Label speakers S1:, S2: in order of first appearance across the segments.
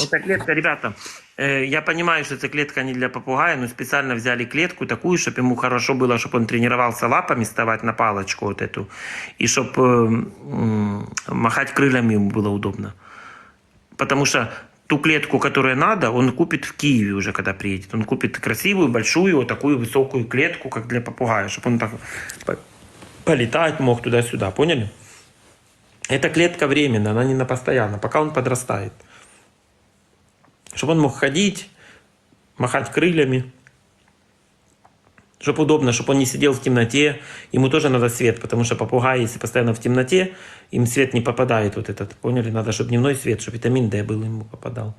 S1: Эта клетка, ребята, я понимаю, что эта клетка не для попугая, но специально взяли клетку такую, чтобы ему хорошо было, чтобы он тренировался лапами вставать на палочку вот эту, и чтобы махать крыльями ему было удобно. Потому что ту клетку, которую надо, он купит в Киеве уже, когда приедет. Он купит красивую, большую, вот такую высокую клетку, как для попугая, чтобы он так по- полетать мог туда-сюда, поняли? Эта клетка временная, она не на постоянно, пока он подрастает. Чтобы он мог ходить, махать крыльями, чтобы удобно, чтобы он не сидел в темноте. Ему тоже надо свет, потому что попугай, если постоянно в темноте, им свет не попадает вот этот. Поняли? Надо, чтобы дневной свет, чтобы витамин D был, ему попадал.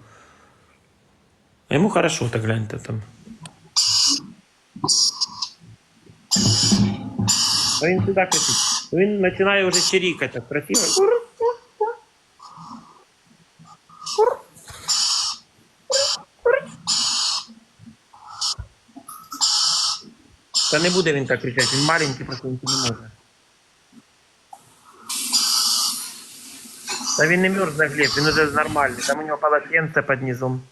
S1: А ему хорошо, так гляньте там. А він сюди кричить. Він починає вже чирікати так красиво. Та не буде він так кричати, він маленький, просто він не може. Та він не мерзне Глеб, він уже нормальний. Там у нього полотенце під низом.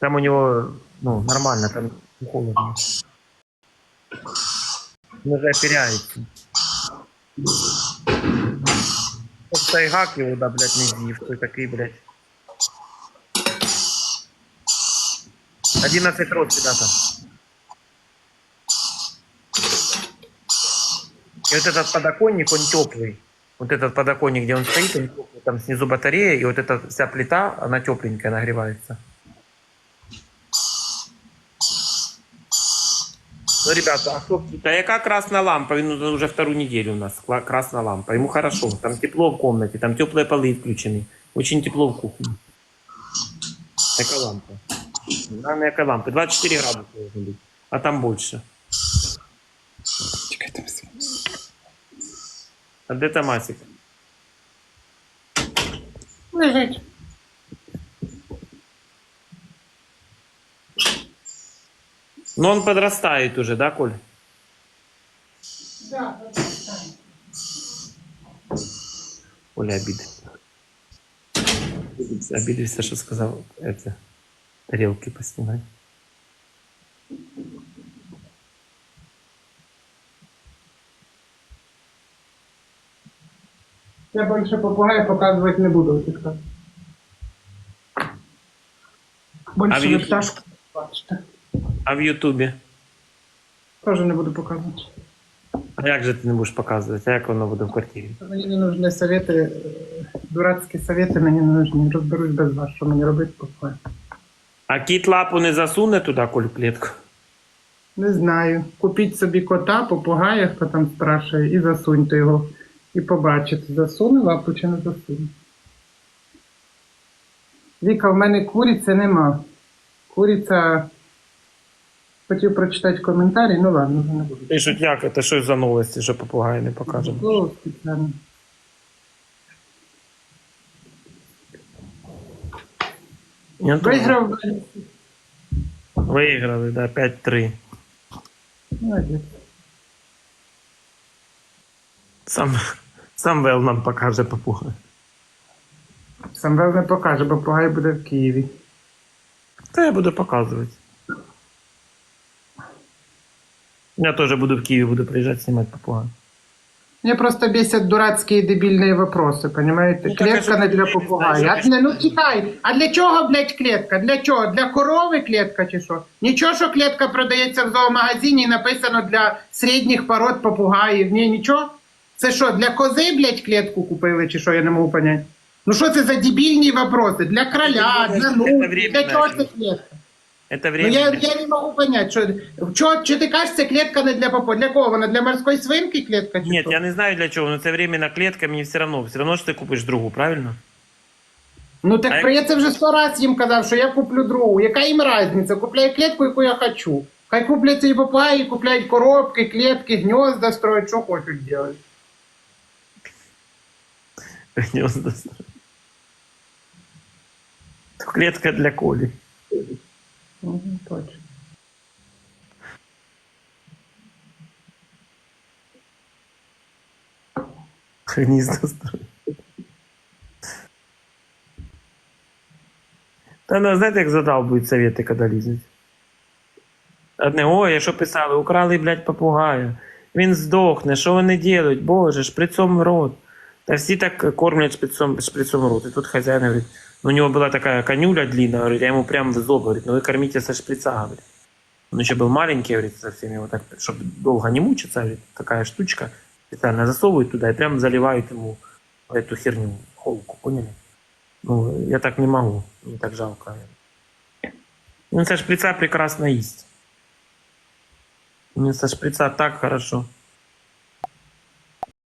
S1: Там у нього, ну, нормально, там не холодно. Він уже опіряється. Щоб тайгак його, да, блядь, не з'їв, той такий, блядь. 11 рот, ребята. И вот этот подоконник, он теплый. Вот этот подоконник, где он стоит, он теплый. Там снизу батарея, и вот эта вся плита, она тепленькая, нагревается. Ну, ребята, а что, да яка красная лампа? Он уже вторую неделю у нас, красная лампа. Ему хорошо, там тепло в комнате, там теплые полы включены. Очень тепло в кухне. Яка лампа? Наверное, яка лампа? 24 градуса должно быть, а там больше.
S2: Чекай, там.
S1: А де там Асик?
S3: Лежить.
S1: Ну, он подрастает уже, да, Коль?
S3: Да,
S1: Оля обидится. Обидится, обидится, что сказал это, тарелки поснимать.
S3: Я більше попугая показувати не буду. ти що.
S1: А в
S3: Більше ви
S1: Ютубі?
S3: пташку бачите.
S1: А в Ютубе?
S3: Теж не буду показувати.
S1: А як же ти не будеш показувати? А як воно буде в квартирі?
S3: Мені не нужні совети, е, дурацькі совети мені не нужні. Розберусь без вас, що мені робити з.
S1: А кіт лапу не засуне туди, Коль, клітку?
S3: Не знаю. Купіть собі кота, попугая, хто там спрашує, і засуньте його. І побачите, засуне лапу чи не засуне. Віка, в мене куриці нема. Куриця. Хотів прочитати коментарі, ну ладно, вже не буду.
S1: Пишуть, як це що за новості, що попугай не покажемо.
S3: О, спеціально.
S1: Я.
S3: Виграв.
S1: Виграли, да, 5-3.
S3: Молодець.
S1: Сам, сам Вел нам покаже попугай.
S3: Самвел не покаже, попугай буде в Києві.
S1: Та я буду показувати. Я теж буду в Києві, буду приїжджати знімати попугай.
S3: Мне просто бесят дурацкие дебильные вопросы, понимаете?
S1: Ну, так, а
S3: клетка не
S1: ти
S3: для
S1: не
S3: попугая.
S1: знаєш,
S3: А для, ну чекай, а для чого, блядь, клетка? Для чого? Для корови клетка чи що? Нічого, що клетка продається в зоомагазині і написано для середніх пород попугаїв. Ні, нічого? Це що, для кози, блядь, клетку купили, чи що, я не можу поняти. Ну що це за дебільні вопроси? Для кроля,
S1: Це
S3: для ну, для чого це клетка?
S1: Это
S3: Ну
S1: время.
S3: я, я не можу понять, що, чо, чи ти кажеш, це клетка не для попу? Для кого? Вона для морської свинки клетка? Чи
S1: Нет,
S3: що?
S1: я не знаю для чого, но це временно клетка, мені все равно. Все равно, що ти купиш другу, правильно?
S3: Ну так
S1: А
S3: про я це вже сто раз їм казав, що я куплю другу. Яка їм різниця? Купляю клітку, яку я хочу. Хай куплять і попугаї, купляють коробки, клітки, гнізда строять, що хочуть робити.
S1: Гнезда. Клетка для Коли.
S3: Угу, точно.
S1: Строить. Та ну, знаєте, як задалбують совєти, коли лізуть? Одне, ой, що писали, украли, блядь, попугая. Він здохне, що вони делають? Боже, шприцом в рот. Та всі так кормлять шприцом, шприцом в рот. І тут хазяин говорит, ну, у него была такая конюля длинная, говорит, я ему прям в зуб, говорит, ну вы кормите со шприца, говорит. Он еще был маленький, говорит, совсем его так, чтобы долго не мучиться, говорит, такая штучка специально засовывают туда и прям заливают ему эту херню, холку, поняли? Ну, я так не могу, мне так жалко. Он со шприца прекрасно есть. Мне со шприца так хорошо.